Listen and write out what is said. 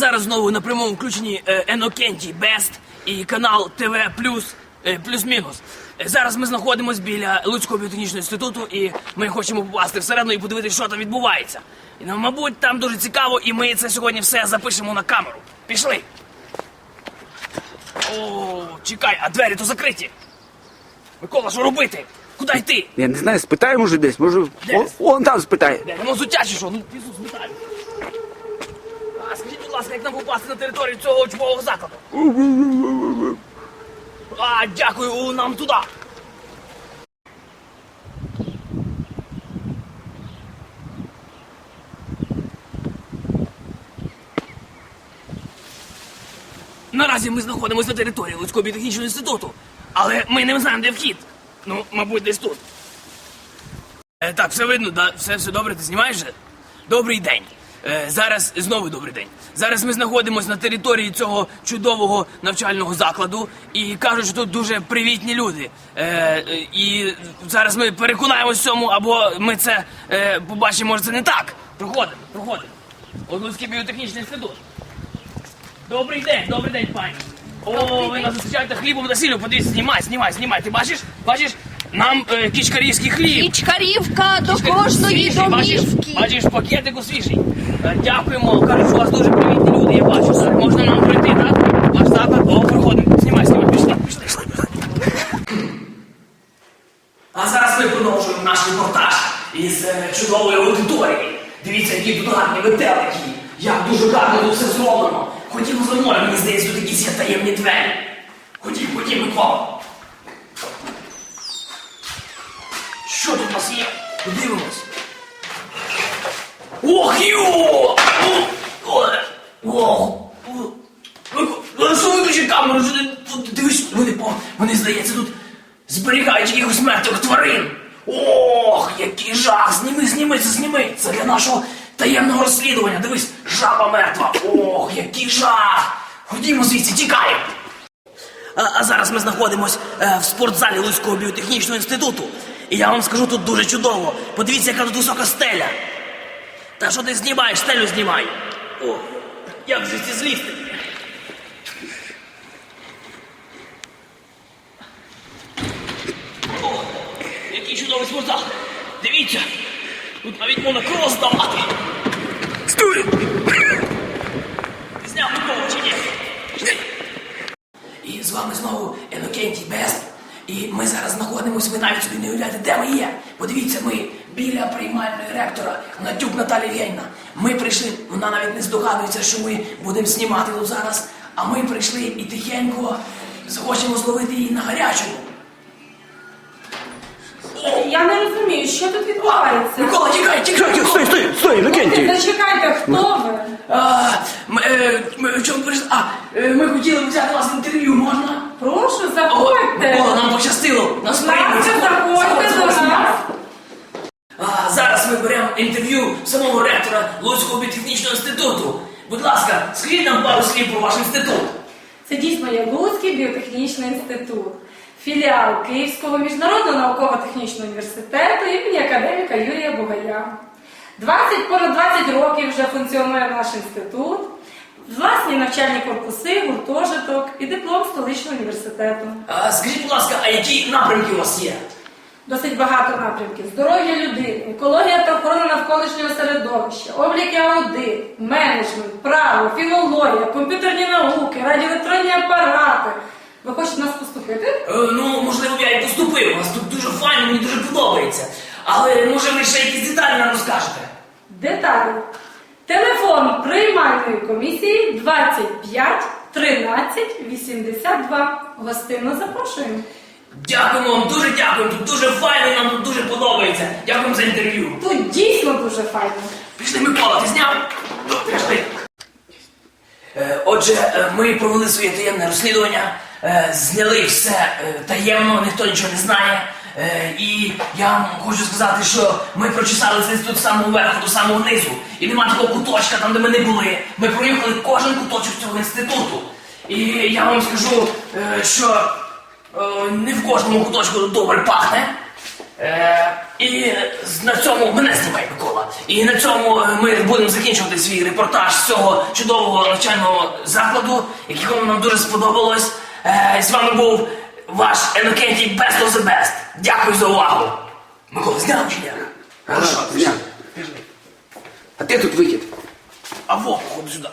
зараз знову на прямому включенні е, Енокенті Бест і канал ТВ Плюс е, плюс-мінус. Е, Зараз ми знаходимося біля Луцького біотехнічного інституту, і ми хочемо попасти всередину і подивитися, що там відбувається. І, ну, мабуть, там дуже цікаво, і ми це сьогодні все запишемо на камеру. Пішли. О, чекай, а двері то закриті. Микола, що робити? Куди йти? Я не знаю, спитай, може десь, може. Де? О, вон там спитає. Де, воно зуття чи що? Ну, Ісус, металь. Ласка, як нам попасти на територію цього учбового закладу? А, дякую, нам туди. Наразі ми знаходимося на території Луцького біотехнічного інституту, але ми не знаємо, де вхід. Ну, мабуть, десь тут. Е, так, все видно, да? все, все добре, ти знімаєш? Добрий день. Е, зараз знову добрий день. Зараз ми знаходимося на території цього чудового навчального закладу і кажуть, що тут дуже привітні люди. Е, е, і зараз ми переконаємось в цьому, або ми це е, побачимо, може це не так. Проходимо, проходимо. Луцький біотехнічний інститут. Добрий день, добрий день, пані. О, ви нас зустрічаєте хлібом та сіллю. Подивіться, знімай, знімай, знімай. Ти бачиш? Бачиш? Нам е, кічкарівський хліб. Пічкарівка до Свіжий, кожної бачиш, домівки. бачиш, пакетику свіжий. Е, Дякуємо, кажуть, що у вас дуже привітні люди, я бачу. Так, можна нам пройти, так? Ваш заклад, о, проходимо. Знімай, знімай, пішли, пішли. А зараз ми продовжуємо наш репортаж із е, чудової аудиторії. Дивіться, які тут гарні метелики. Як дуже гарно тут все зроблено. Ходімо за мною, мені здається, тут якісь є таємні двері. Ходім, ходім, Микола. Що тут у нас є? Подивимось. Ох, йо! Ох, ох. Ну, що виключи камеру, дивись, вони, по- вони, здається, тут зберігають якихось мертвих тварин. Ох, який жах! Зніми, зніми це, зніми! Це для нашого таємного розслідування. Дивись, жаба мертва. Ох, який жах! Ходімо звідси, тікаємо! А, а зараз ми знаходимось е, в спортзалі Луцького біотехнічного інституту. І я вам скажу тут дуже чудово. Подивіться, яка тут висока стеля. Та що ти знімаєш, стелю знімай. О, як звідси злізти? О, який чудовий спортзал. Дивіться, тут навіть можна крос здавати. Стой! Ти зняв Микола чи ні? І з вами знову Енокентій Бест. І ми зараз знаходимося, ви навіть собі не уявляєте, де ми є. Подивіться, ми біля приймальної ректора Натюк Наталі Євгенівна. Ми прийшли, вона навіть не здогадується, що ми будемо знімати тут зараз. А ми прийшли і тихенько захочемо зловити її на гарячому. Я не розумію, що тут відбувається. Микола, тікай, тікай! Стой, стой, стой, Інокентій! Зачекайте, хто ви? А, ми, е, ми, в чому прийшли? А, е, ми хотіли взяти у вас інтерв'ю, можна? Прошу, О, заходьте. Микола, нам пощастило. Нас ласка, приймуть. заходьте до нас. А зараз ми беремо інтерв'ю самого ректора Луцького біотехнічного інституту. Будь ласка, скажіть нам пару слів про ваш інститут. Це дійсно є Луцький біотехнічний інститут, філіал Київського міжнародного науково-технічного університету імені академіка Юрія Бугая. 20, понад 20 років вже функціонує наш інститут. Власні навчальні корпуси, гуртожиток і диплом столичного університету. А, скажіть, будь ласка, а які напрямки у вас є? Досить багато напрямків: здоров'я людини, екологія та охорона навколишнього середовища, облік і аудит, менеджмент, право, філологія, комп'ютерні науки, радіоелектронні апарати. Ви хочете нас поступити? Е, ну, можливо, я і поступив. У вас тут дуже файно, мені дуже подобається. Але може ви ще якісь деталі нам розкажете? Деталі. Телефон приймальної комісії 25 13 82. Гостинно запрошуємо. Дякуємо вам, дуже дякуємо. Тут дуже файно, нам тут дуже подобається. Дякуємо за інтерв'ю. Тут дійсно дуже файно. Пішли, Микола, ти зняв? Ну, Пішли. Е, Отже, е, ми провели своє таємне розслідування, зняли все е, таємно, ніхто нічого не знає. Е, І я вам хочу сказати, що ми прочесали цей інститут з самого верху до самого низу. І нема такого куточка, там, де ми не були. Ми проїхали кожен куточок цього інституту. І я вам скажу, е, що е, не в кожному куточку добре пахне. Е, і на цьому мене знімай, Микола. І на цьому е, ми будемо закінчувати свій репортаж з цього чудового навчального закладу, який нам дуже сподобалось. Е, З вами був ваш Енокентій Best of the Best. Дякую за увагу. Микола, зняв чи як? Хорошо, зняв. А де тут вихід? А во, ходи сюди.